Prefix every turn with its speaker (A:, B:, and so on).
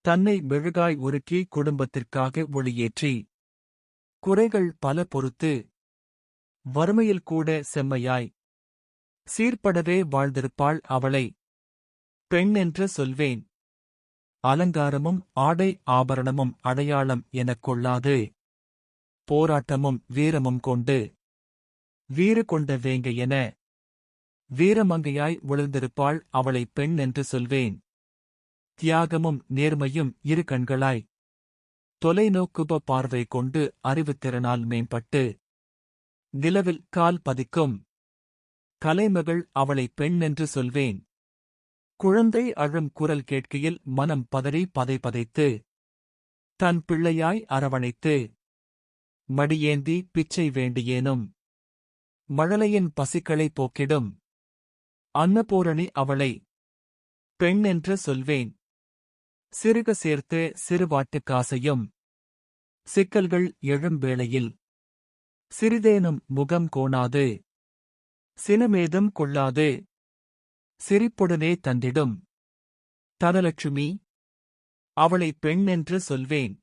A: தன்னை மெழுகாய் உருக்கி குடும்பத்திற்காக ஒளியேற்றி. குறைகள் பல பொறுத்து. வறுமையில் கூட செம்மையாய். சீர்படவே வாழ்ந்திருப்பாள் அவளை. பெண் என்று சொல்வேன். அலங்காரமும் ஆடை ஆபரணமும் அடையாளம் எனக் கொள்ளாது. போராட்டமும் வீரமும் கொண்டு. வீறு கொண்ட வேங்க என. வீரமங்கையாய் விழுந்திருப்பாள் அவளை பெண் என்று சொல்வேன். தியாகமும் நேர்மையும் இரு கண்களாய். தொலைநோக்குப பார்வை கொண்டு அறிவுத்திறனால் மேம்பட்டு. நிலவில் கால் பதிக்கும். கலைமகள் அவளை பெண் என்று சொல்வேன். குழந்தை அழும் குரல் கேட்கையில் மனம் பதறி பதைத்து. தன் பிள்ளையாய் அரவணைத்து. மடியேந்தி பிச்சை வேண்டியேனும். மழலையின் பசிக்களை போக்கிடும். அன்னபூரணி அவளை. பெண் என்று சொல்வேன். சிறுக சேர்த்து சிறுவாட்டுக் காசையும். சிக்கல்கள் எழும் வேளையில். சிறிதேனும் முகம் கோணாது. சினமேதும் கொள்ளாது. சிரிப்புடனே தந்திடும். தனலட்சுமி அவளை பெண் என்று சொல்வேன்.